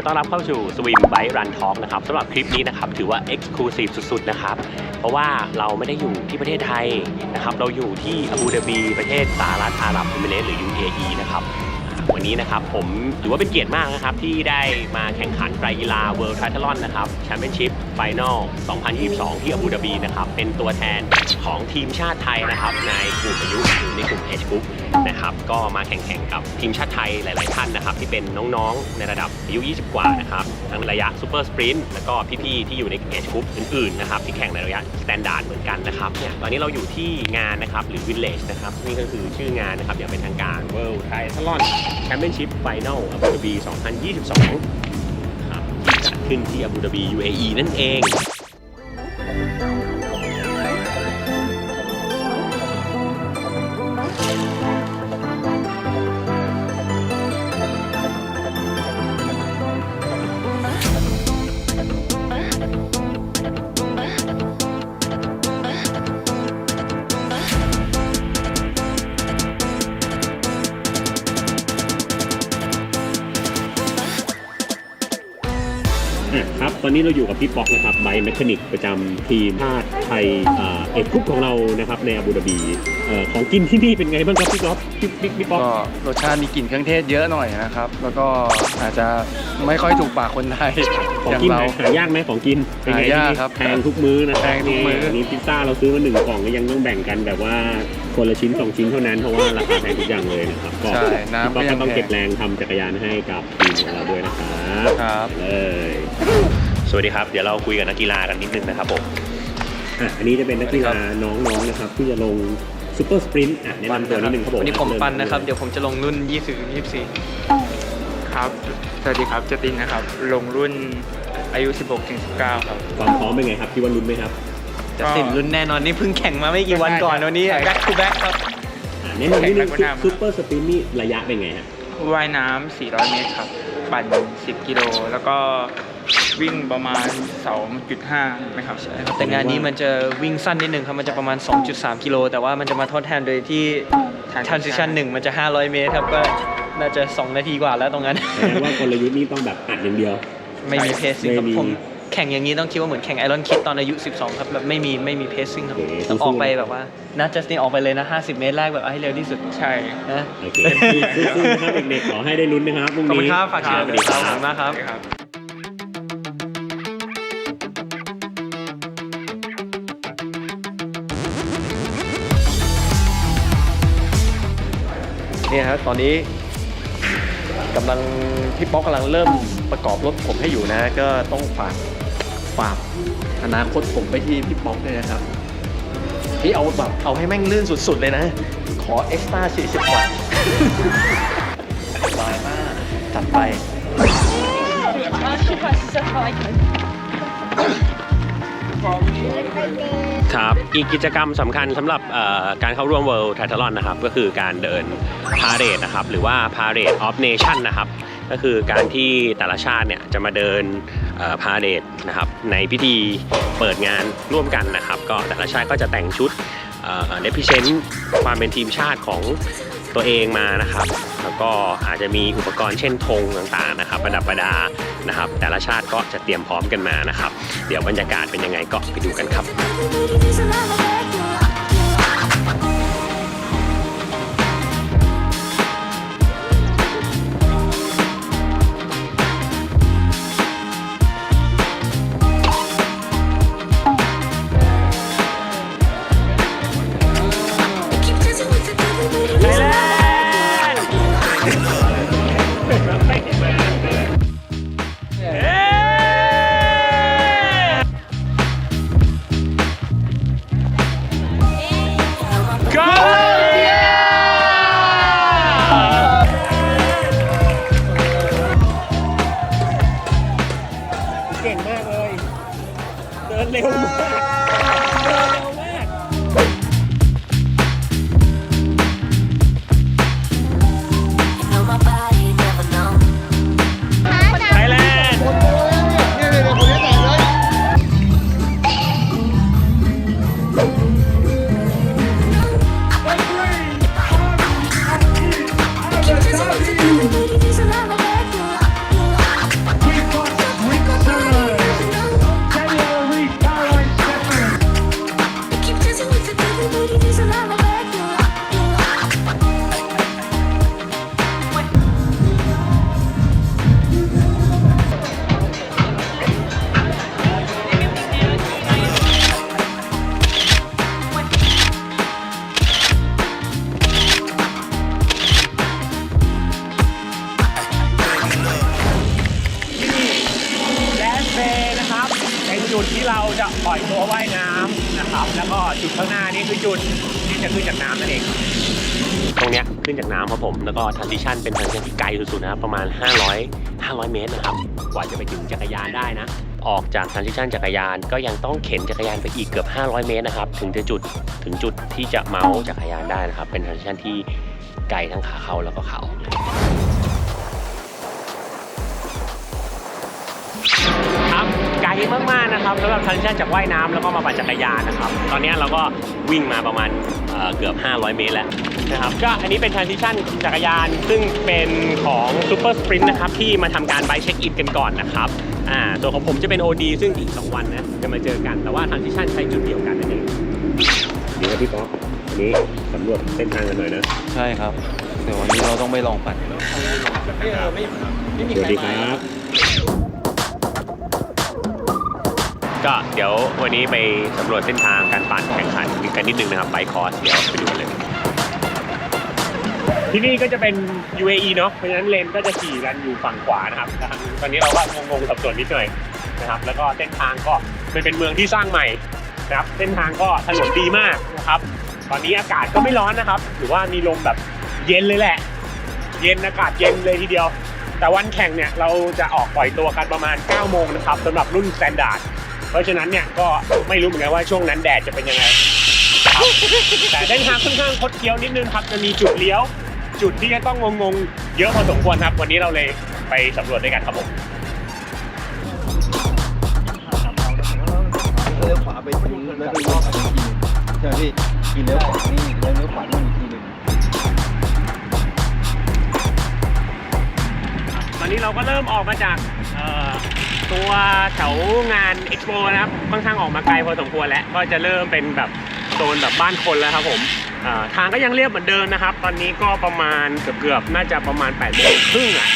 อต้อนรับเข้าสู่ Swim Bike Run Talk นะครับสำหรับคลิปนี้นะครับถือว่า Exclusive สุดๆนะครับ เพราะว่าเราไม่ได้อยู่ที่ประเทศไทยนะครับ เราอยู่ที่อาบูดาบีประเทศสหรัฐอาหรับเอมิเรตส์หรือ UAE นะครับ วันนี้นะครับ ผมถือว่าเป็นเกียรติมากนะครับ ที่ได้มาแข่งขันไตรกีฬา World Triathlon นะครับ Championship Final 2022 ที่อาบูดาบีนะครับ เป็นตัวแทนของทีมชาติไทยนะครับ ในกลุ่มอายุหรือในกลุ่ม Age Group นะครับ ก็มาแข่งๆกับทีมชาติไทยหลาย ๆ ท่านนะครับ ที่เป็นน้องๆในระดับอายุ 20 กว่านะครับทั้งระยะ Super Sprint แล้วก็พี่ ๆ ที่อยู่ใน Age Group อื่น ๆ นะครับ ที่แข่งในระยะ Standard เหมือนกันนะครับเนี่ยตอนนี้เราอยู่ที่งานนะครับหรือ Village นะครับนี่ก็คือชื่องานนะครับอย่างเป็นทางการ World Triathlon แชมเปี้ยนชิพไฟแนลอาบูดาบี 2022 ครับที่จัดขึ้นที่อาบูดาบี UAE นั่นเอง อะครับตอนนี้เราอยู่กับพี่ป๊อกนะครับไบค์แมคานิกประจำทีมชาติไทยเอ่อเอกกรุ๊ปของเรานะครับในอาบูดาบีเอ่อของกินที่นี่เป็นไงบ้างครับพี่ป๊อกพี่พี่พี่ป๊อกก็รสชาติมีกลิ่นเครื่องเทศเยอะหน่อยนะครับ แล้วก็อาจจะไม่ค่อยถูกปากคนไทยของอย่างกินเรา หายากไหมของกินเป็นไงหายากที่นี่ครับแพงทุกมื้อนะแพงทุกมื้ออันนี้พิซซ่าเราซื้อมาหนึ่งกล่องก็ยังต้องแบ่งกันแบบว่าคนละชิ้นสองชิ้นเท่านั้นเพราะว่าราคาแพงทุกอย่างเลยนะครับก็ใช่พี่น้ำป๊ก็อกยัก็งต้องแพเก็งบแรงทำจักรยานให้กับทีมของเราด้วยนะครับครับ เลย สวัสดีครับ เดี๋ยวเราคุยกับนักกีฬากันนิดนึงนะครับผมอะอันนี้จะเป็นนักกีฬาน้องๆนะครับที่จะลงซูเปอร์สปรินต์อะแนะนำตัวนิดนึงครับผมวันนี้ผมเริ่ปันนะครับเลยเดี๋ยวผมจะลงรุ่น 20 24 ครับ สวัสดีครับเจตินนะครับ ลงรุ่นอายุ 16ถึง19 ครับ ความพร้อมเป็นไงครับคิดว่าลุ้นไหมครับจะสิบรุ่นแน่นอนนี่เพิ่งแข่งมาไม่กี่วันก่อนวันนี้ใช่ back to back ครับ อะแนะนำนิดนึงแข่งนักว่ายน้ำซูเปอร์สปรินต์นี่ระยะเป็นไงฮะว่ายน้ำ400 เมตรครับ ปั่น 10 กิโล แล้วก็ วิ่งประมาณ 2.5นะครับใช่ครับแต่งานนี้มันจะวิ่งสั้นนิดนึงครับ มันจะประมาณ 2.3 กิโล แต่ว่ามันจะมาทดแทนโดยที่ transition หนึ่งมันจะ 500 เมตรครับ ก็น่าจะ 2 นาทีกว่าแล้วตรงนั้น แสดงว่ากลยุทธ์นี้ต้องแบบอัดอย่างเดียว ไม่มีเพสซิ่งครับไม่มีผมแข่งอย่างนี้ต้องคิดว่าเหมือนแข่งไอรอนคิดตอนอายุ 12 ครับแบบไม่มีไม่มีเพสซิ่งครับโอเคต้องออกไปสู้ๆแบบว่าน่าจะนี่ออกไปเลยนะ 50 เมตรแรกแบบเอาให้เร็วที่สุดใช่ นะโอเคสู้ๆนะครับเด็กๆขอให้ได้ลุ้นนะครับพรุ่งขอบคุณนี้ครับฝากเชียร์สวัสดีคขรัอบบคุณมากครับ ครับ เนี่ยฮะตอนนี้กำลังพี่ป๊อกกำลังเริ่มประกอบรถผมให้อยู่นะ ก็ต้องฝากฝากอนาคตผมไปที่พี่ป๊อกด้วยนะครับพี่เอาแบบเอาให้แม่งลื่นสุดๆเลยนะ ขอเอ็กซ์ต้า40วัตต์สบายมากจัดไป ครับอีกกิจกรรมสำคัญสำหรับเอ่อการเข้าร่วม World Triathlon นะครับ ก็คือการเดินพาเรดนะครับ หรือว่า Parade of Nation นะครับ ก็คือการที่แต่ละชาติเนี่ยจะมาเดินพาเรดนะครับ ในพิธีเปิดงานร่วมกันนะครับ ก็แต่ละชาติก็จะแต่งชุดเดพิเชนความเป็นทีมชาติของตัวเองมานะครับ แล้วก็อาจจะมีอุปกรณ์เช่นธงต่างๆนะครับ ประดับประดานะครับ แต่ละชาติก็จะเตรียมพร้อมกันมานะครับ เดี๋ยวบรรยากาศเป็นยังไงก็ไปดูกันครับ คือจุดที่จะขึ้นจากน้ำนั่นเอง ตรงเนี้ยขึ้นจากน้ำครับผม แล้วก็ transition เป็น transition ที่ไกลสุดๆนะครับประมาณ 500 500 เมตรนะครับ กว่าจะไปถึงจักรยานได้นะ ออกจาก transition จักรยานก็ยังต้องเข็นจักรยานไปอีกเกือบ 500 เมตรนะครับ ถึงจะจุดถึงจุดที่จะเมาส์จักรยานได้นะครับ เป็น transition ที่ไกลทั้งขาเข้าแล้วก็เขาครับ ไกลมากๆนะครับสำหรับทันชั่นจากว่ายน้ำแล้วก็มาปั่นจักรยานนะครับ ตอนนี้เราก็วิ่งมาประมาณเอ่อเกือบ 500 เมตรแล้วนะครับก็อันนี้เป็น transition จักรยานซึ่งเป็นของ Super Sprint นะครับที่มาทำการไบเช็คอินกันก่อนนะครับอ่าส่วนของผมจะเป็น OD ซึ่งอีก 2 วันนะจะมาเจอกันแต่ว่า transition ใช้จุดเดียวกันนั่นเองนี่ครับพี่ป๊อกอันนี้สำรวจเส้นทางกันหน่อยนะใช่ครับเดี๋ยววันนี้เราต้องไปลองปั่นสวัสดีครับ ก็เดี๋ยววันนี้ไปสำรวจเส้นทางการปั่นแข่งขันกันนิดนึงนะครับไบคอร์สเดี๋ยวไปดูกันเลย ที่นี่ก็จะเป็น UAE เนาะเพราะฉะนั้นเลนก็จะขี่กันอยู่ฝั่งขวานะครับตอนนี้เราก็งงๆสับสนนิดหน่อยนะครับแล้วก็เส้นทางก็มันเป็นเมืองที่สร้างใหม่นะครับเส้นทางก็ถนนดีมากนะครับ ตอนนี้อากาศก็ไม่ร้อนนะครับถือว่ามีลมแบบเย็นเลยแหละ เย็นอากาศเย็นเลยทีเดียว แต่วันแข่งเนี่ยเราจะออกปล่อยตัวกันประมาณ 9 โมงนะครับสำหรับรุ่นสแตนดาร์ด เพราะฉะนั้นเนี่ยก็ไม่รู้เหมือนกันว่าช่วงนั้นแดดจะเป็นยังไงครับแต่เส้นทางค่อนข้างคดเคี้ยวนิดนึงครับจะมีจุดเลี้ยว จุดที่จะต้องงงๆเยอะพอสมควรครับ วันนี้เราเลยไปสำรวจด้วยกันครับผมเลี้ยวขวาไปตรงนู้นแล้วไปรอบอีกทีหนึงใช่ไหมพี่กินเลี้ยวขวานี่แล้วเลี้ยวขวานู่นอีกทีหนึงตอนนี้เราก็เริ่มออกมาจากเอ่อ ตัวแถวงานเอ็กซ์โปนะครับค่อนข้างออกมาไกลพอสมควรแล้วก็จะเริ่มเป็นแบบโซนแบบบ้านคนแล้วครับผมอ่อทางก็ยังเรียบเหมือนเดิมนะครับ ตอนนี้ก็ประมาณเกือบๆน่าจะประมาณ8ปดโมงครึ่งอะ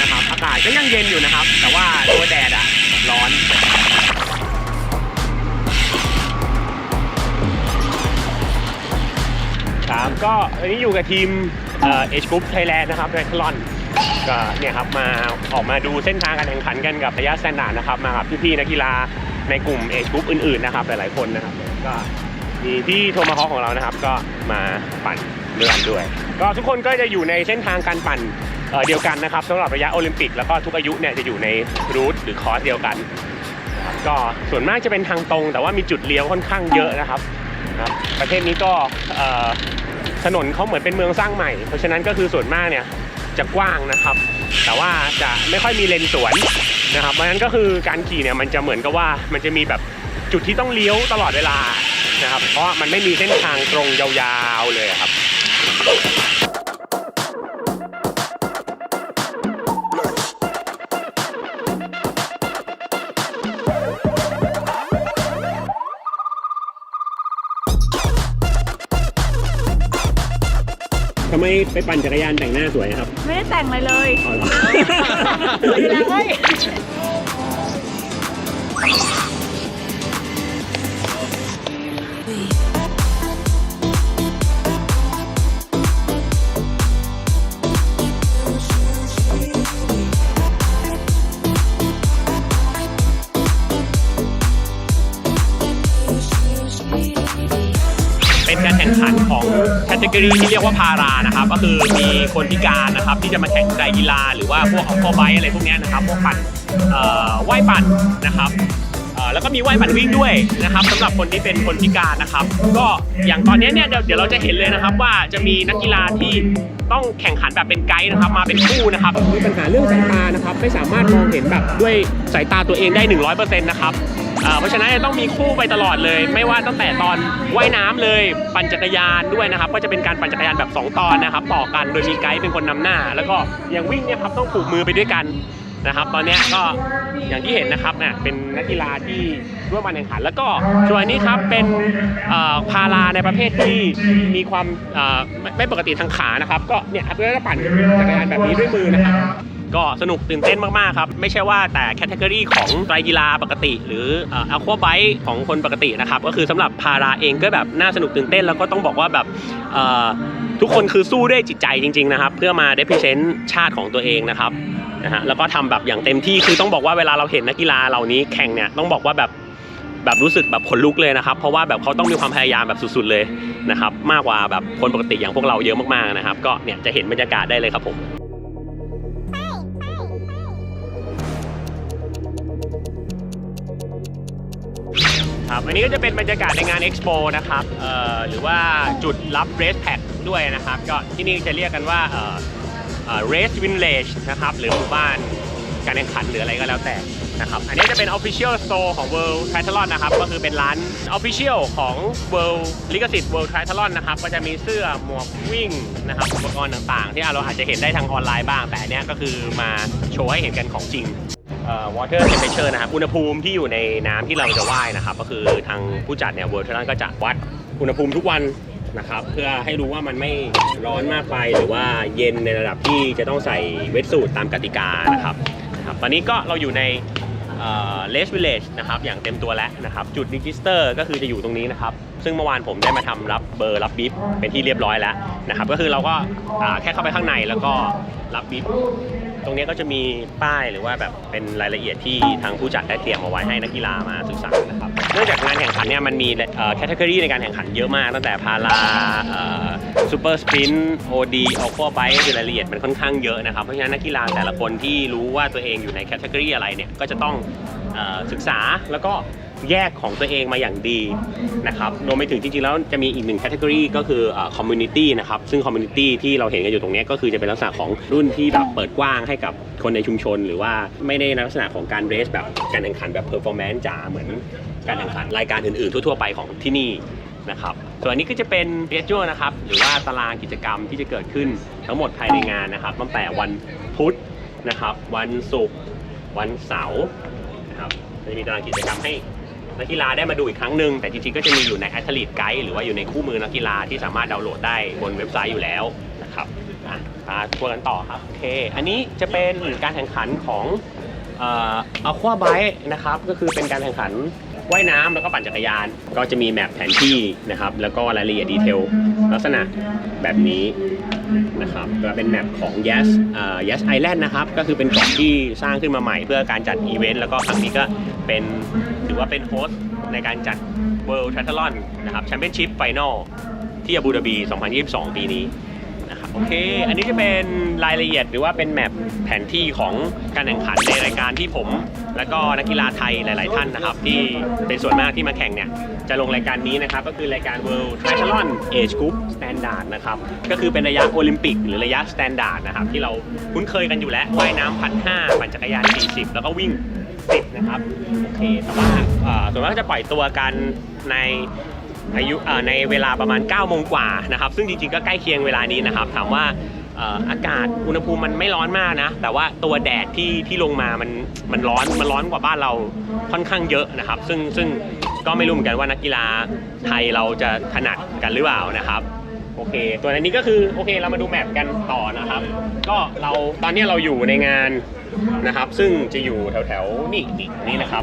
นะครับอากาศก็ยังเย็นอยู่นะครับ แต่ว่าตัวแดดอะร้อนครับก็วันนี้อยู่กับทีมเอ่อชกรุ๊ปไทยแลนด์นะครับไทคลอน ก็เนี่ยครับมาออกมาดูเส้นทางการแข่งขันกันกับระยะสแตนดาร์ดนะครับ มากับพี่ๆนักกีฬาในกลุ่มเอชกรุ๊ปอื่นๆนะครับหลายๆคนนะครับก็มีพี่โทมาฮอของเรานะครับ ก็มาปั่นเรือด้วย ก็ทุกคนก็จะอยู่ในเส้นทางการปั่นเอ่อเดียวกันนะครับสำหรับระยะโอลิมปิกแล้วก็ทุกอายุเนี่ยจะอยู่ในรูทหรือคอร์สเดียวกันนะครับก็ส่วนมากจะเป็นทางตรง แต่ว่ามีจุดเลี้ยวค่อนข้างเยอะนะครับนะครับประเทศนี้ก็เอ่อถนนเขาเหมือนเป็นเมืองสร้างใหม่ เพราะฉะนั้นก็คือส่วนมากเนี่ย จะกว้างนะครับ แต่ว่าจะไม่ค่อยมีเลนสวนนะครับเพราะฉะนั้นก็คือการขี่เนี่ยมันจะเหมือนกับว่ามันจะมีแบบจุดที่ต้องเลี้ยวตลอดเวลานะครับ เพราะมันไม่มีเส้นทางตรงยาวๆเลยครับ ไมไปปั่นจักรยานแต่งหน้าสวยครับไม่ได้แต่งอะไรเลยอ๋อเหรออยู่แล้วเว้ย แคตตากรีที่เรียกว่าพารานะครับ ก็คือมีคนพิการนะครับ ที่จะมาแข่งไตรกีฬา หรือว่าพวกออโคไบอะไรพวกนี้นะครับพวกปั่นเอ่อว่ายปั่นนะครับแล้วก็มีว่ายปั่นวิ่งด้วยนะครับสำหรับคนที่เป็นคนพิการนะครับ ก็อย่างตอนนี้เนี่ยเดี๋ยวเดี๋ยวเราจะเห็นเลยนะครับ ว่าจะมีนักกีฬาที่ต้องแข่งขันแบบเป็นไกด์นะครับมาเป็นคู่นะครับมีปัญหาเรื่องสายตานะครับ ไม่สามารถมองเห็นแบบด้วยสายตาตัวเองได้ 100%นะครับ เพราะฉะนั้นจะต้องมีคู่ไปตลอดเลย ไม่ว่าตั้งแต่ตอนว่ายน้ำเลยปั่นจักรยานด้วยนะครับ ก็จะเป็นการปั่นจักรยานแบบ 2 ตอนนะครับต่อกันโดยมีไกด์เป็นคนนำหน้า แล้วก็อย่างวิ่งเนี่ยครับต้องผูกมือไปด้วยกันนะครับ ตอนนี้ก็อย่างที่เห็นนะครับเนี่ยเป็นนักกีฬาที่ร่วมมาแข่งขัน แล้วก็ส่วนนี้ครับเป็นพาราในประเภทที่มีความไม่ไม่ปกติทางขานะครับ ก็เนี่ยครับก็จะปั่นจักรยานแบบนี้ด้วยมือนะครับ ก็สนุกตื่นเต้นมากๆครับ ไม่ใช่ว่าแต่แคตตากรีของไตรกีฬาปกติ หรืออัลควาไบของคนปกตินะครับก็คือสำหรับพาราเองก็แบบน่าสนุกตื่นเต้น แล้วก็ต้องบอกว่าแบบทุกคนคือสู้ด้วยจิตใจจริง ๆนะครับ เพื่อมาเดพิเซนต์ชาติของตัวเองนะครับนะฮะแล้วก็ทำแบบอย่างเต็มที่คือต้องบอกว่าเวลาเราเห็นนักกีฬาเหล่านี้แข่งเนี่ยต้องบอกว่าแบบแบบรู้สึกแบบขนลุกเลยนะครับ เพราะว่าแบบเขาต้องมีความพยายามแบบสุดๆเลยนะครับ มากกว่าแบบคนปกติอย่างพวกเราเยอะมากๆนะครับ ก็เนี่ยจะเห็นบรรยากาศได้เลยครับผม ครับอันนี้ก็จะเป็นบรรยากาศในงาน Expo นะครับหรือว่าจุดรับ Race Pack ด้วยนะครับ ก็ที่นี่จะเรียกกันว่าเอ่อเอ่อ Race Village นะครับหรือหมู่บ้านการแข่งขันหรืออะไรก็แล้วแต่นะครับอันนี้จะเป็น Official Store ของ World Triathlon นะครับก็คือเป็นร้าน Official ของ World ลิขสิทธิ์ World Triathlon นะครับก็จะมีเสื้อหมวกวิ่งนะครับอุปกรณ์ต่างๆ ที่เราอาจจะเห็นได้ทางออนไลน์บ้าง แต่อันเนี้ยก็คือมาโชว์ให้เห็นกันของจริง เอ่อ water temperature นะครับ อุณหภูมิที่อยู่ในน้ำที่เราจะว่ายนะครับ ก็คือทางผู้จัดเนี่ย World Triathlon ก็จะวัดอุณหภูมิทุกวันนะครับ เพื่อให้รู้ว่ามันไม่ร้อนมากไปหรือว่าเย็นในระดับที่จะต้องใส่เวทสูทตามกติกานะครับนะครับ ตอนนี้ก็เราอยู่ในเลสวิลเลจนะครับ อย่างเต็มตัวแล้วนะครับ จุดดิจิสเตอร์ก็คือจะอยู่ตรงนี้นะครับ ซึ่งเมื่อวานผมได้มาทำรับเบอร์รับบิฟเป็นที่เรียบร้อยแล้วนะครับ ก็คือเราก็อ่าแค่เข้าไปข้างในแล้วก็รับบิฟ ตรงนี้ก็จะมีป้ายหรือว่าแบบเป็นรายละเอียดที่ทางผู้จัดได้เตรียมเอาไว้ให้นักกีฬามาศึกษานะครับเนื่องจากงานแข่งขันเนี่ยมันมีแคตตากรีในการแข่งขันเยอะมาก ตั้งแต่พาราซูเปอร์สปรินต์โอดีออกไบคือรายละเอียดมันค่อนข้างเยอะนะครับ เพราะฉะนั้นนักกีฬาแต่ละคนที่รู้ว่าตัวเองอยู่ในแคตตากรีอะไรเนี่ยก็จะต้องออศึกษาแล้วก็ แยกของตัวเองมาอย่างดีนะครับรวมไปถึงจริงๆแล้วจะมีอีกหนึ่งแคตตากรีก็คือคอมมูนิตี้นะครับซึ่งคอมมูนิตี้ที่เราเห็นกันอยู่ตรงนี้ก็คือจะเป็นลักษณะของรุ่นที่แบบเปิดกว้างให้กับคนในชุมชน หรือว่าไม่ได้ในลักษณะของการเรสแบบการแข่งขันแบบเพอร์ฟอร์แมนซ์จ๋าเหมือนการแข่งขันรายการอื่นๆ ทั่วๆไปของที่นี่นะครับส่วนนนี้ก็จะเป็นเรียจนะครับหรือว่าตารางกิจกรรมที่จะเกิดขึ้นทั้งหมดภายในงานนะครับตั้งแต่วันพุธนะครับ วันศุกร์วันเสาร์นะครับจะมีตารางกิจกรรมให้ นักกีฬาได้มาดูอีกครั้งหนึ่งแต่จริงๆก็จะมีอยู่ใน Athlete Guide หรือว่าอยู่ในคู่มือนักกีฬาที่สามารถดาวน์โหลดได้บนเว็บไซต์อยู่แล้วนะครับอะมาทัวร์กันต่อครับโอเค อันนี้จะเป็นการแข่งขันของเอ่อ Aqua Bike นะครับก็คือเป็นการแข่งขันว่ายน้ำแล้วก็ปั่นจักรยาน ก็จะมีแมปแผนที่นะครับ แล้วก็รายละเอียดดีเทลลักษณะแบบนี้นะครับก็เป็นแมปของ Yes อ Yes Island นะครับ ก็คือเป็นเกาะที่สร้างขึ้นมาใหม่เพื่อการจัดอีเวนต์แล้วก็ครั้งนี้ก็เป็น ว่าเป็นโฮสต์ในการจัด World Triathlon นะครับ Championship Final ที่อาบูดาบี 2022 ปีนี้นะครับโอเค อันนี้จะเป็นรายละเอียดหรือว่าเป็นแมปแผนที่ของการแข่งขันในรายการที่ผม แล้วก็นักกีฬาไทยหลาย ๆ ท่านนะครับ ที่เป็นส่วนมากที่มาแข่งเนี่ย จะลงรายการนี้นะครับ ก็คือรายการ World Triathlon Age Group Standard นะครับ ก็คือเป็นระยะโอลิมปิก หรือระยะ Standard นะครับ ที่เราคุ้นเคยกันอยู่แล้วว่ายน้ำพันห้าปั่นจักรยาน 40 แล้วก็วิ่ง 10 นะครับโอเคแต่ว่าส่วนมากจะปล่อยตัวกันในอายุเอ่อในเวลาประมาณ9โมงกว่านะครับซึ่งจริงๆก็ใกล้เคียงเวลานี้นะครับถามว่าอากาศอุณหภูมิมันไม่ร้อนมากนะ แต่ว่าตัวแดดที่ที่ลงมามันมันร้อนมันร้อนกว่าบ้านเราค่อนข้างเยอะนะครับ ซึ่งซึ่งก็ไม่รู้เหมือนกันว่านักกีฬาไทยเราจะถนัดกันหรือเปล่านะครับโอเค ตัวนนี้ก็คือโอเคเรามาดูแมปกันต่อนะครับ ก็เราตอนนี้เราอยู่ในงาน นะครับ ซึ่งจะอยู่แถวแถวๆนี่นี่นี่นะครับ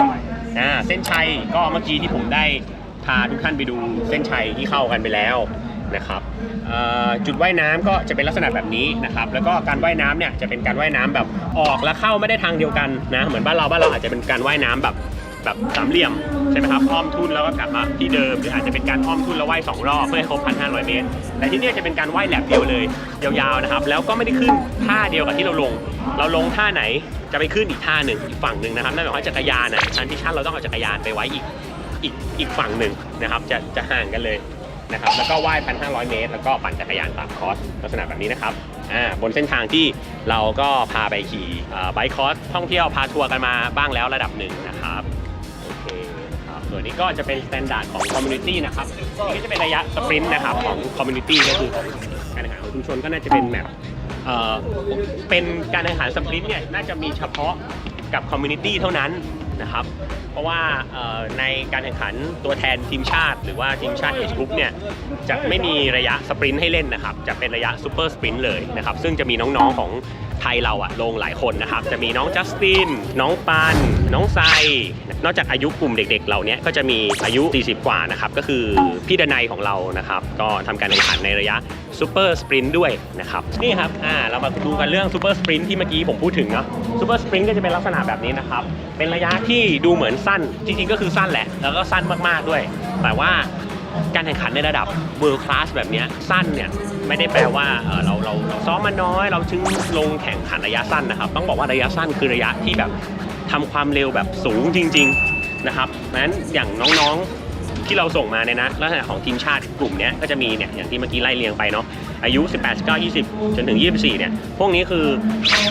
อ่าเส้นชัยก็เมื่อกี้ที่ผมได้พาทุกท่านไปดูเส้นชัยที่เข้ากันไปแล้วนะครับจุดว่ายน้ำก็จะเป็นลักษณะแบบนี้นะครับ แล้วก็การว่ายน้ำเนี่ยจะเป็นการว่ายน้ำแบบออกและเข้าไม่ได้ทางเดียวกันนะ เหมือนบ้านเราบ้านเราอาจจะเป็นการว่ายน้ำแบบ แบบสามเหลี่ยมใช่ไหมครับอ้อมทุ่นแล้วก็กลับมาที่เดิมหรืออาจจะเป็นการอ้อมทุ่นแล้วว่ายสองรอบเพื่อให้ครบ1,500 เมตร แต่ที่นี่จะเป็นการว่ายแลบเดียวเลยยาวๆนะครับ แล้วก็ไม่ได้ขึ้นท่าเดียวกับที่เราลง เราลงท่าไหนจะไปขึ้นอีกท่าหนึ่งอีกฝั่งหนึ่งนะครับนั่นหมายความว่าจักรยานอะทันที่ชั้นเราต้องเอาจักรยานไปไว้อีกอีกอีกฝั่งหนึ่งนะครับจะจะห่างกันเลยนะครับแล้วก็ว่าย1,500 เมตร แล้วก็ปั่นจักรยานตามคอร์สลักษณะแบบนี้นะครับอ่าบนเส้นทางที่เราก็พาไปขี่ไบค์คอร์สท่องเที่ยวพาทัวร์กันมาบ้างแล้วระดับหนึ่งนะครับ นี้ก็จะเป็นสแตนดาร์ดของคอมมูนิตี้นะครับนี่ก็จะเป็นระยะสปรินต์นะครับของคอมมูนิตี้ก็คือการแข่งขันของชุมชนก็น่าจะเป็นแบบเอ่อเป็นการแข่งขันสปรินต์เนี่ยน่าจะมีเฉพาะกับคอมมูนิตี้เท่านั้นนะครับ เพราะว่าในการแข่งขันตัวแทนทีมชาติ หรือว่าทีมชาติเอชกรุ๊ปเนี่ยจะไม่มีระยะสปรินต์ให้เล่นนะครับ จะเป็นระยะซูเปอร์สปรินต์เลยนะครับ ซึ่งจะมีน้องๆของไทยเราอะลงหลายคนนะครับ จะมีน้องจัสติน น้องปัน น้องไซ นอกจากอายุกลุ่มเด็ก ๆ เหล่านี้ก็จะมีอายุ 40 กว่านะครับ ก็คือพี่ดนัยของเรานะครับ ก็ทำการแข่งขันในระยะซูเปอร์สปรินต์ด้วยนะครับ นี่ครับอ่าเรามาดูกันเรื่องซูเปอร์สปรินต์ที่เมื่อกี้ผมพูดถึงเนาะซูเปอร์สปรินต์ก็จะเป็นลักษณะแบบนี้นะครับ เป็นระยะที่ดูเหมือนสั้น จริง ๆ ก็คือสั้นแหละ แล้วก็สั้นมากๆด้วย แต่ว่าการแข่งขันในระดับ world class แบบนี้สั้นเนี่ยไม่ได้แปลว่าเอ่อเราเราเราซ้อมมาน้อย เราจึงลงแข่งขันระยะสั้นนะครับ ต้องบอกว่าระยะสั้นคือระยะที่แบบ ทำความเร็วแบบสูงจริง ๆนะครับนั้นอย่างน้องๆที่เราส่งมาเนี่ยนะลักษณะของทีมชาติกลุ่มนี้ก็จะมีเนี่ยอย่างที่เมื่อกี้ไล่เรียงไปเนาะอายุ 18 19 20 จนถึง 24 เนี่ย พวกนี้คือ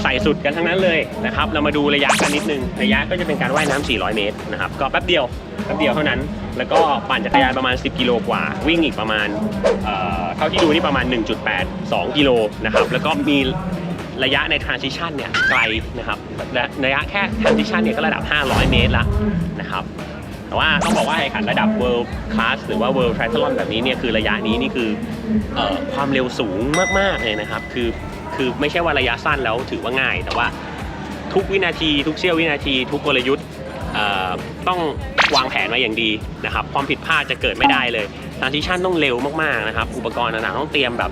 ใส่สุดกันทั้งนั้นเลยนะครับ เรามาดูระยะกันนิดนึง ระยะก็จะเป็นการว่ายน้ำ400 เมตรนะครับ ก็แป๊บเดียว แป๊บเดียวเท่านั้น แล้วก็ปั่นจักรยานประมาณ 10 กิโลกว่า วิ่งอีกประมาณเอ่อเท่าที่ดูนี่ประมาณ 1.82 กิโลนะครับ แล้วก็มี ระยะใน transition เนี่ยไกลนะครับและระยะแค่ transition เนี่ยก็ระดับ 500 เมตรละนะครับแต่ว่าต้องบอกว่าแข่งขันระดับ world class หรือว่า world triathlon แบบนี้เนี่ยคือระยะนี้นี่คือออความเร็วสูงมาก ๆ เลยนะครับ คือคือไม่ใช่ว่าระยะสั้นแล้วถือว่าง่าย แต่ว่าทุกวินาทีทุกเสี้ยววินาที ทุกกลยุทธ์ต้องวางแผนมาอย่างดีนะครับ ความผิดพลาดจะเกิดไม่ได้เลย transition ต้องเร็วมากๆนะครับ อุปกรณ์ต่างๆต้องเตรียมแบบ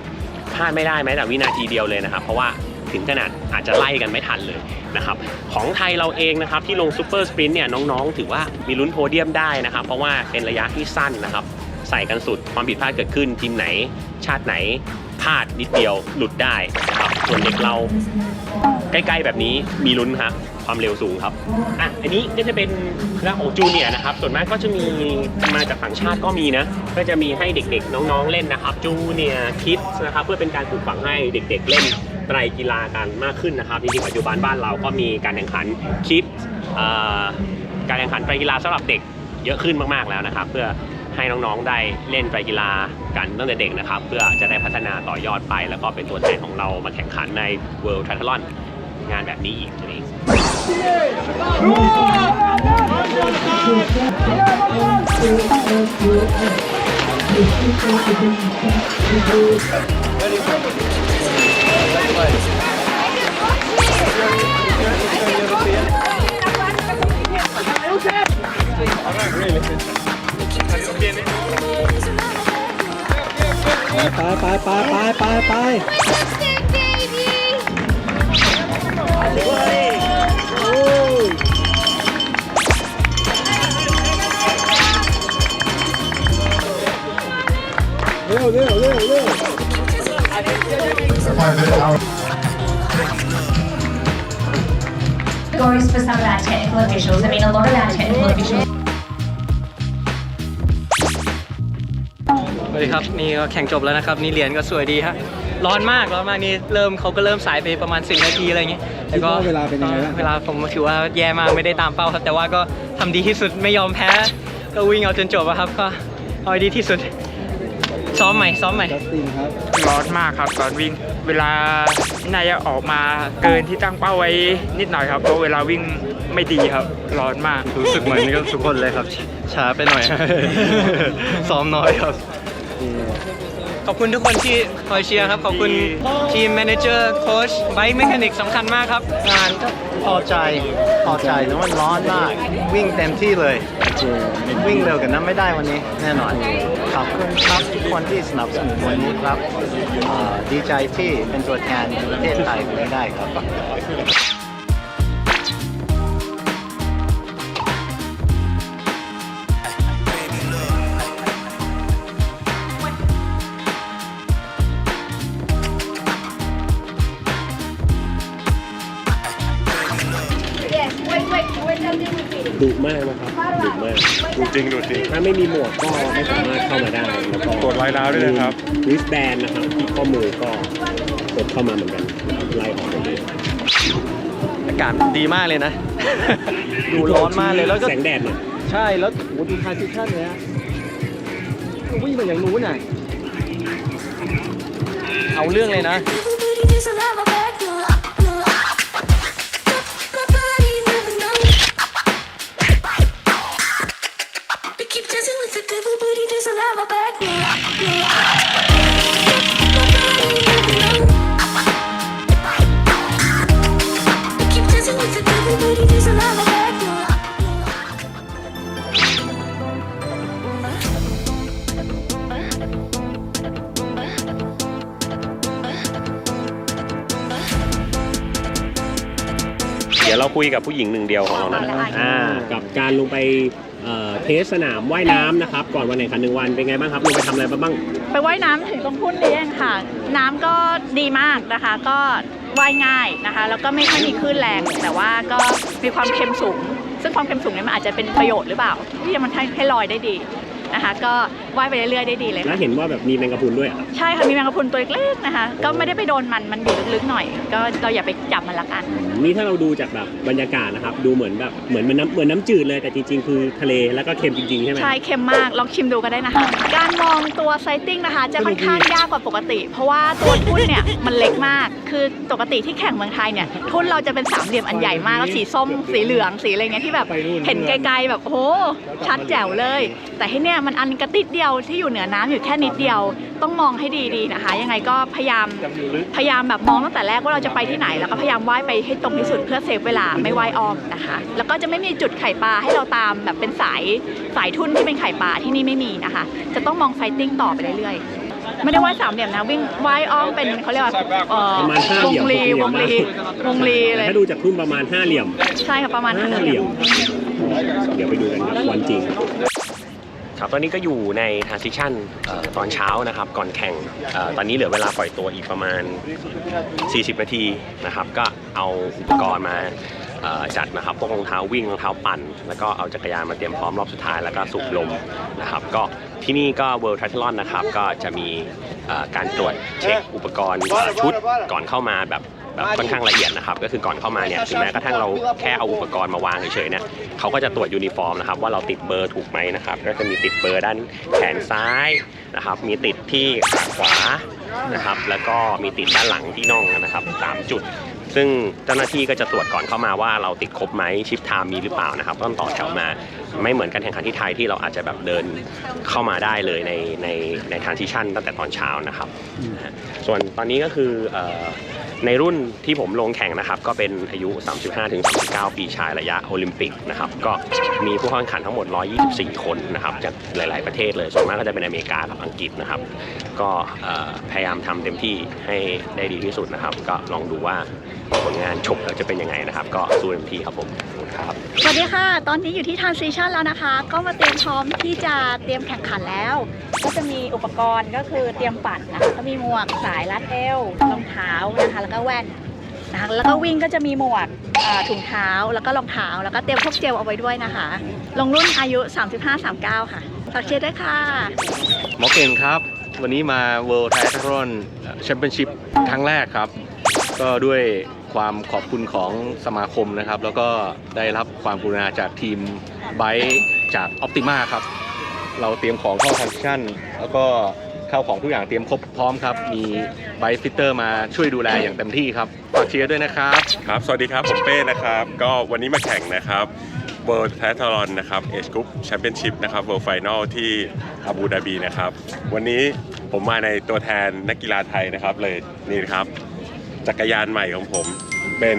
พลาดไม่ได้แม้แต่วินาทีเดียวเลยนะครับ เพราะว่า ถึงขนาดอาจจะไล่กันไม่ทันเลยนะครับของไทยเราเองนะครับที่ลงซูเปอร์สปรินต์เนี่ยน้องๆ ถือว่ามีลุ้นโพเดียมได้นะครับเพราะว่าเป็นระยะที่สั้นนะครับใส่กันสุดความผิดพลาดเกิดขึ้นทีมไหน ชาติไหนพลาดนิดเดียวหลุดได้นะครับส่วนเด็กเราใกล้ๆแบบนี้มีลุ้นครับความเร็วสูงครับอะอันนี้ก็จะเป็นเรื่องของจูเนียนะครับ ส่วนมากก็จะมีมาจากต่งชาติก็มีนะ ก็จะมีให้เด็กๆ น้องๆเล่นนะครับ จูเนียคิดนะครับ เพื่อเป็นการปลูกฝังให้เด็กๆเล่น ไตรกีฬากันมากขึ้นนะครับจริงๆปัจจุบันบ้านเราก็มีการแข่งขันคิดการแข่งขันไตรกีฬาสำหรับเด็กเยอะขึ้นมากๆแล้วนะครับ เพื่อให้น้องๆได้เล่นไตรกีฬากันตั้งแต่เด็กนะครับ เพื่อจะได้พัฒนาต่อยอดไป แล้วก็เป็นตัวแทนของเรามาแข่งขันใน World Triathlon งานแบบนี้อีกนั่นเอง ไปไปไปไปไปไปเร็วเร็วเร็วเร็ว categories for some of our technical officials. I mean, a lot of our technical officials สวัสดีครับ นี่ก็แข่งจบแล้วนะครับ นี่เหรียญก็สวยดีฮะ ร้อนมาก ร้อนมาก นี่เริ่มเขาก็เริ่มสายไปประมาณ 10 นาทีอะไรอย่างเงี้ยแต่ก็คิดว่าเวลาเป็นยังไงบ้าง เวลาผมถือว่าแย่มาก ไม่ได้ตามเป้าครับ แต่ว่าก็ทำดีที่สุด ไม่ยอมแพ้ ก็วิ่งเอาจนจบอะครับ ก็เอาให้ดีที่สุด ซ้อมใหม่ซ้อมใหม่จัสตินครับร้อนมากครับตอนวิ่ง เวลาน่าจะออกมาเกินที่ตั้งเป้าไว้นิดหน่อยครับเพราะเวลาวิ่งไม่ดีครับ ร้อนมาก รู้สึกเหมือนกับทุกคนเลยครับ ช้าไปหน่อย ซ้อมน้อยครับ ขอบคุณทุกคนที่คอยเชียร์ครับ ขอบคุณทีมแมเนเจอร์โค้ชไบค์แมคานิกสำคัญมากครับ งานก็พอใจพอใจแต่มันร้อนมาก วิ่งเต็มที่เลย วิ่งเร็วกันนั้นไม่ได้วันนี้แน่นอนขอบคุณครับทุกคนที่สนับสนุนวันนี้ครับดีใจที่เป็นตัวแทนประเทศไทยวันนี้ได้ครับ ดุมากนะครับดุมากดูจริงดูจริงถ้าไม่มีหมวกก็ไม่สามารถเข้ามาได้แล้วก็ตรวจรอยร้าวด้วยนะครับริสแบนนะครับที่ข้อมือก็กดเข้ามาเหมือนกันนะครับไล่ออกหมดเลยอากาศดีมากเลยนะ ดูร้อนมากเลยแล้วก็แสงแดดเนี่ยใช่แล้วโหดูทาร์ซิชั่นเนี่ยวิ่งมาอย่างนู้นน่ะเอาเรื่องเลยนะ Everybody doesn't have a back. ยวเราคุยกับผู้หญิงหนึ่งเดียวของเรานะอ่ากับการลงไปเอ่อเทสสนามว่ายน้ำนะครับ ก่อนวันแข่งขันหนึ่งวันเป็นไงบ้างครับลงไปทำอะไรมาบ้าง ไปว่ายน้ำถึงตรงพุ่นนี้เองค่ะ น้ำก็ดีมากนะคะ ก็ว่ายง่ายนะคะ แล้วก็ไม่ค่อยมีคลื่นแรง แต่ว่าก็มีความเค็มสูง ซึ่งความเค็มสูงเนี่ยมันอาจจะเป็นประโยชน์หรือเปล่า ที่จะมันให้ให้ลอยได้ดีนะคะ ก็ ว่ายไปเรื่อยๆได้ดีเลยแล้วค่ะเห็นว่าแบบมีแมงกะพรุนด้วยเหรอใช่ค่ะมีแมงกะพรุนตัวเล็กๆนะคะ ก็ไม่ได้ไปโดนมันมันอยู่ลึกๆหน่อย ก็เราอย่าไปจับมันละกัน นี่ถ้าเราดูจากแบบบรรยากาศนะครับ ดูเหมือนแบบเหมือนมันน้ำเหมือนน้ำจืดเลยแต่จริงๆ คือทะเลแล้วก็เค็มจริงๆใช่ไหม ใช่เค็มมาก ลองชิมดูก็ได้นะคะ การมองตัวไซติ้งนะคะ จะค่อนข้างยากกว่าปกติ เพราะว่าตัวทุ่นเนี่ย มันเล็กมาก คือปกติที่แข่งเมืองไทยเนี่ย ทุ่นเราจะเป็นสามเหลี่ยมอันใหญ่มากแล้วสีส้มสีเหลืองสีอะไรเงี้ยที่แบบเห็นไกลๆแบบโอ้โหชัดแจ๋วเลย แต่ที่เนี่ยมันอันกระติดเดียวที่อยู่เหนือน้ำอยู่แค่นิดเดียว ต้องมองให้ดีๆนะคะ ยังไงก็พยายามพยายามแบบมองตั้งแต่แรกว่าเราจะไปที่ไหน แล้วก็พยายามว่ายไปให้ตรงที่สุดเพื่อเซฟเวลาไม่ว่ายอ้อมนะคะ แล้วก็จะไม่มีจุดไข่ปลาให้เราตามแบบเป็นสายสายทุ่นที่เป็นไข่ปลาที่นี่ไม่มีนะคะ จะต้องมองไฟติ้งต่อไปเรื่อยๆไม่ได้ว่ายสามเหลี่ยมนะวิ่งว่ายอ้อมเป็นเขาเรียกว่าเอ่อประมาณห้าวเหงลี่ยมลีวงลีวงลีเลยถ้าดูจากทุ่นประมาณห้าเหลี่ยม ใช่ค่ะประมาณห้าห้าเหเหลี่ลี่ยยมมเดี๋ยวไปดูกันครับวันจริง ครับตอนนี้ก็อยู่ใน transition เอ่อตอนเช้านะครับ ก่อนแข่งเออตอนนี้เหลือเวลาปล่อยตัวอีกประมาณ 40 นาทีนะครับ ก็เอาอุปกรณ์มาเอ่อจัดนะครับพวกรองเท้าวิ่งรองเท้าปั่น แล้วก็เอาจักรยานมาเตรียมพร้อมรอบสุดท้ายแล้วก็สูบลมนะครับ ก็ที่นี่ก็ World Triathlon นะครับ ก็จะมีเอ่อการตรวจเช็คอุปกรณ์ชุดก่อนเข้ามาแบบ แบบค่อนข้างละเอียดนะครับก็คือก่อนเข้ามาเนี่ยถึงแม้กระทั่งเราแค่เอาอุปกรณ์มาวางเฉยๆเนี่ยเขาก็จะตรวจยูนิฟอร์มนะครับว่าเราติดเบอร์ถูกไหมนะครับก็จะมีติดเบอร์ด้านแขนซ้ายนะครับมีติดที่ขาขวานะครับแล้วก็มีติดด้านหลังที่น่องนะครับสามจุดซึ่งเจ้าหน้าที่ก็จะตรวจก่อนเข้ามาว่าเราติดครบไหมชิปไทม์มีหรือเปล่านะครับต้องต่อแถวมาไม่เหมือนการแข่งขันที่ไทยที่เราอาจจะแบบเดินเข้ามาได้เลยในในในทรานซิชันตั้งแต่ตอนเช้านะครับนะฮะส่วนตอนนี้ก็คือเอ่อ ในรุ่นที่ผมลงแข่งนะครับ ก็เป็นอายุ 35-39 ปีชายระยะโอลิมปิกนะครับ ก็มีผู้เข้าแข่งขันทั้งหมด 124 คนนะครับ จากหลาย ๆ ประเทศเลย ส่วนมากก็จะเป็นอเมริกากับอังกฤษนะครับ ก็พยายามทำเต็มที่ให้ได้ดีที่สุดนะครับ ก็ลองดูว่าผลงานจบแล้วจะเป็นยังไงนะครับ ก็สู้เต็มที่ครับผม คุณครับ สวัสดีค่ะ ตอนนี้อยู่ที่ transition แล้วนะคะ ก็มาเตรียมพร้อมที่จะเตรียมแข่งขันแล้ว ก็จะมีอุปกรณ์ก็คือเตรียมปั่นนะคะ ก็มีหมวกสายรัดเอวรองเท้านะคะ แล้วก็แว่นนะคะแล้วก็วิ่งก็จะมีหมวกเอ่อถุงเท้าแล้วก็รองเท้า แล้วก็เตรียมพวกเจลเอาไว้ด้วยนะคะ ลงรุ่นอายุ 35-39 ค่ะฝากเชียร์ด้วยค่ะ หมอเก่งครับ วันนี้มา World Triathlon Championship ครั้งแรกครับ ก็ด้วย ความขอบคุณของสมาคมนะครับ แล้วก็ได้รับความกรุณาจากทีมไบค์จาก Optima ครับ เราเตรียมของเข้าทันชั่น แล้วก็เข้าของทุกอย่างเตรียมครบพร้อมครับ มีไบค์ฟิตเตอร์มาช่วยดูแลอย่างเต็มที่ครับฝากเชียร์ด้วยนะครับ ครับ สวัสดีครับ ผมเป้นะครับ ก็วันนี้มาแข่งนะครับ World Triathlon นะครับ Age Group Championship นะครับ World Final ที่อาบูดาบีนะครับ วันนี้ผมมาในตัวแทนนักกีฬาไทยนะครับเลยนี่ครับ จักรยานใหม่ของผม เป็น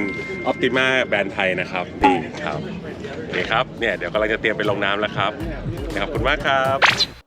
Optima แบรนด์ไทยนะครับนี่ครับนี่ครับเนี่ยเดี๋ยวกำลังจะเตรียมไปลงน้ำแล้วครับขอบคุณมากครับ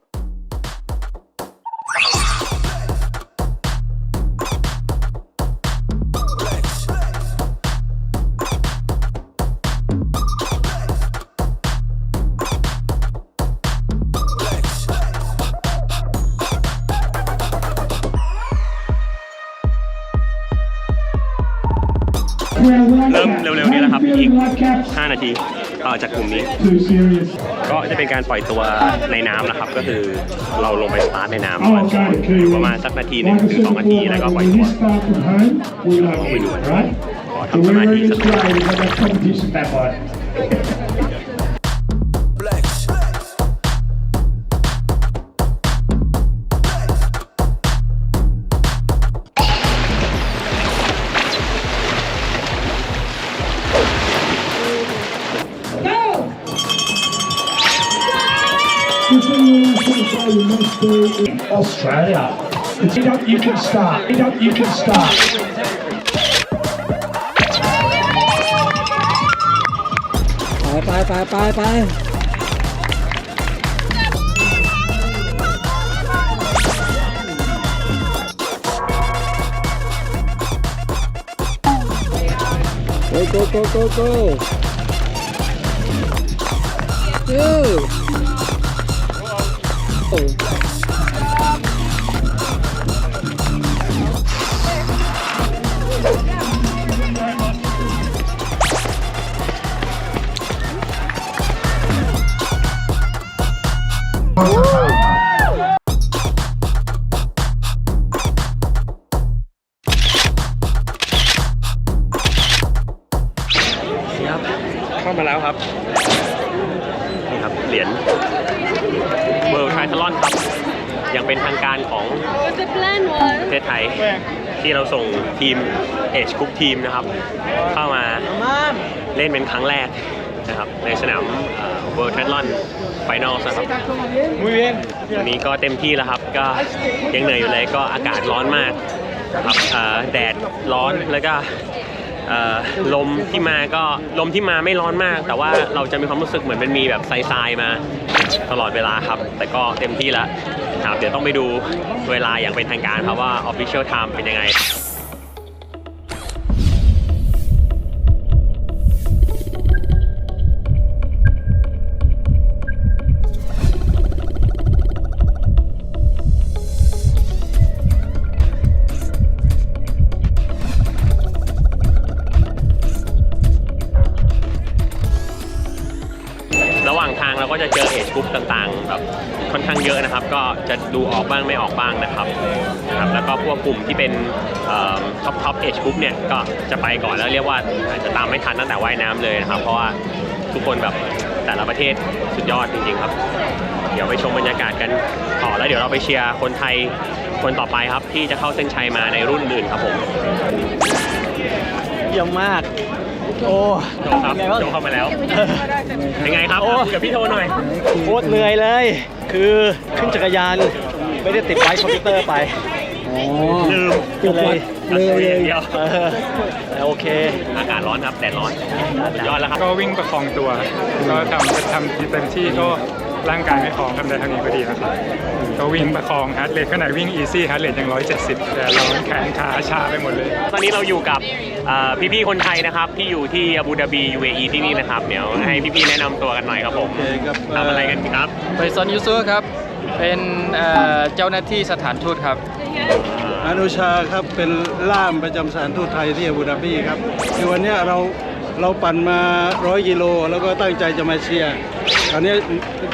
5 นาทีต่อจากกลุ่มนี้ ก็จะเป็นการปล่อยตัวในน้ำนะครับ ก็คือเราลงไปสตาร์ทในน้ำก่อนประมาณสักนาทีหนึ่งถึงสองนาทีแล้วก็ปล่อยตัวลองไปดูกันขอทำสมาธิสักหน่อย Australia. Get up, you can start. Get up, you can start. ไปไปไปไปเฮ้ย go go go go เออโอ้ ค ต็มที่แล้วครับ ก็ยังเหนื่อยอยู่เลยก็อากาศร้อนมากครับแดดร้อนแล้วก็ลมที่มาก็ลมที่มาไม่ร้อนมาก แต่ว่าเราจะมีความรู้สึกเหมือนมันมีแบบทรายๆมาตลอดเวลาครับ แต่ก็เต็มที่แล้วครับเดี๋ยวต้องไปดูเวลาอย่างเป็นทางการครับว่า official time เป็นยังไง จะดูออกบ้างไม่ออกบ้างนะครับครับแล้วก็พวกกลุ่มที่เป็นท็อปท็อปเอจกรุ๊ปเนี่ยก็จะไปก่อนแล้วเรียกว่าอาจจะตามไม่ทันตั้งแต่ว่ายน้ำเลยนะครับ เพราะว่าทุกคนแบบแต่ละประเทศสุดยอดจริงๆครับ เดี๋ยวไปชมบรรยากาศกันต่อแล้วเดี๋ยวเราไปเชียร์คนไทยคนต่อไปครับที่จะเข้าเส้นชัยมาในรุ่นอื่นครับผม เยี่ยมมาก โอ้ โจครับโจเข้ามาแล้วยังไงครับโอ้ คุยกับพี่โทหน่อยโคตรเหนื่อยเลย คือขึ้นจักรยานไม่ได้ติดไว้คอมพิวเตอร์ไป ลืมก็เลยเลย อย่างเดียวเออแต่โอเค อากาศร้อนครับแดดร้อนสุดยอดแล้วครับ ก็วิ่งประคองตัว ก็ทำทำเต็มที่ก็ ร่างกายไม่พร้อมทำได้เท่านี้พอดีนะครับก็วิ่งประคองฮาร์ดเรทขนาดวิ่งอีซี่ฮาร์ดเรทยัง 170 แต่เราแขนขาชาไปหมดเลย ตอนนี้เราอยู่กับเอ่อพี่ๆคนไทยนะครับ ที่อยู่ที่อาบูดาบี UAE ที่นี่นะครับ เดี๋ยวให้พี่ๆแนะนำตัวกันหน่อยครับผมโอเคครับทำอะไรกันครับไปซอนยูซูครับ เป็นเอ่อเจ้าหน้าที่สถานทูตครับอนุชาครับเป็นล่ามประจำสถารทูตไทยที่อาบูดาบีครับคือวันเนี้ยเราเราปั่นมาร้อยกิโล แล้วก็ตั้งใจจะมาเชียร์ คราวนี้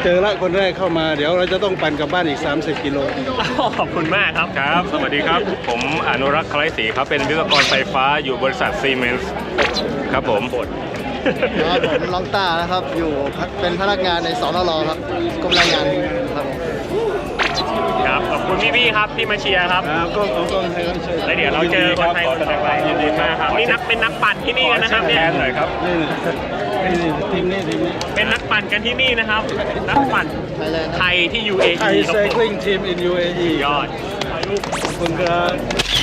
เจอละคนแรกเข้ามาเดี๋ยวเราจะต้องปั่นกลับบ้านอีก 30 กิโลขอบคุณมากครับครับ สวัสดีครับ ผมอนุรักษ์คล้ายศรีครับ เป็นวิศวกรไฟฟ้าอยู่บริษัทซีเมนส์ครับผมครับผมลองต้านะครับ อยู่เป็นพนักงานในสนรครับกรมแรงงาน ครับครับขอบคุณพี่ๆครับที่มาเชียร์ครับครับก็เอาก็ให้เขาช่วยแล้วเดี๋ยวเราเจอคนไทยคนต่อไปยินดีมากครับนี่นักเป็นนักปั่นที่นี่กันนะครับเนี่ยหน่อยครับนี่นี่นี่ทีมนี้ทีมนี้เป็นนักปั่นกันที่นี่นะครับ นักปั่นไทยแลนด์ไทยที่ UAE ไทยครับไซผมคลิงทีม in UAE ยอดขอบคุณครับ